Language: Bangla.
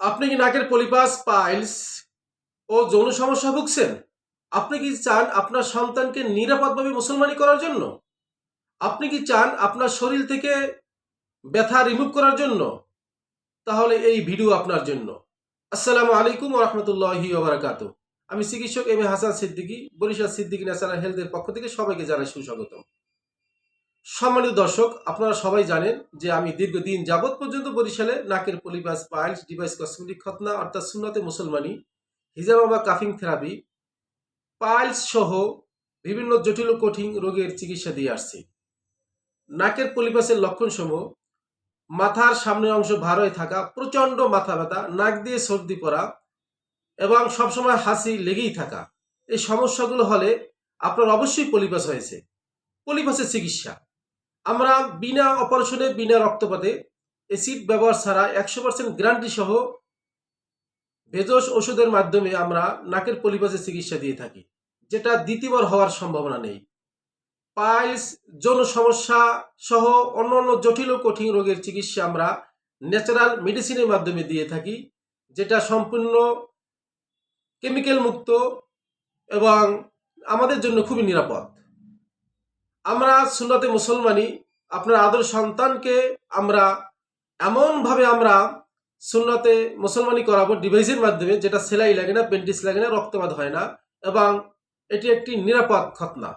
আপনি কি নাকের পলিপাস, পাইলস ও যৌন সমস্যা ভুগছেন? আপনি কি চান আপনার সন্তানকে নিরাপদভাবে মুসলমানি করার জন্য? আপনি কি চান আপনার শরীর থেকে ব্যথা রিমুভ করার জন্য? তাহলে এই ভিডিও আপনার জন্য। আসসালামু আলাইকুম রহমতুল্লাহি ওবরাকাত আমি চিকিৎসক এম হাসান সিদ্দিকী, বরিশাল সিদ্দিকী ন্যাশনাল হেলথের পক্ষ থেকে সবাইকে জানাই সুস্বাগতম। সম্মানিত দর্শক, আপনারা সবাই জানেন যে আমি দীর্ঘদিন যাবৎ পর্যন্ত বরিশালে নাকের পলিপাস পাইলস ডিভাইস কসমেটিক খতনা অর্থাৎ সুন্নাতে মুসলমানি হিজামা বা কাফিং থেরাপি, পাইলস সহ বিভিন্ন জটিল কঠিন রোগের চিকিৎসা দিয়ে আসছি। নাকের পলিপাসের লক্ষণসমূহ, মাথার সামনের অংশ ভার হয়ে থাকা, প্রচণ্ড মাথা ব্যথা, নাক দিয়ে সর্দি পড়া এবং সবসময় হাসি লেগেই থাকা। এই সমস্যাগুলো হলে আপনার অবশ্যই পলিপাস হয়েছে। পলিপাসের চিকিৎসা। আমরা বিনা অপারেশনে, বিনা রক্তপাতে অ্যাসিড ব্যবহার ছাড়া একশো পার্সেন্ট গ্যারান্টি সহ ভেজস ওষুধের মাধ্যমে আমরা নাকের পলিপাসের চিকিৎসা দিয়ে থাকি, যেটা দ্বিতীয়বার হওয়ার সম্ভাবনা নেই। পাইলস, যৌন সমস্যা সহ অন্যান্য জটিল ও কঠিন রোগের চিকিৎসা আমরা ন্যাচারাল মেডিসিনের মাধ্যমে দিয়ে থাকি, যেটা সম্পূর্ণ কেমিক্যাল মুক্ত এবং আমাদের জন্য খুবই নিরাপদ। আমরা সুন্নতে মুসলমানি, আপনার আদর সন্তানকে আমরা এমনভাবে আমরা সুন্নতে মুসলমানি করাবো ডিভাইসের মাধ্যমে, যেটা সেলাই লাগে না পেন্টিস লাগে না, রক্তপাত হয় না, এবং এটি একটি নিরাপদ খতনা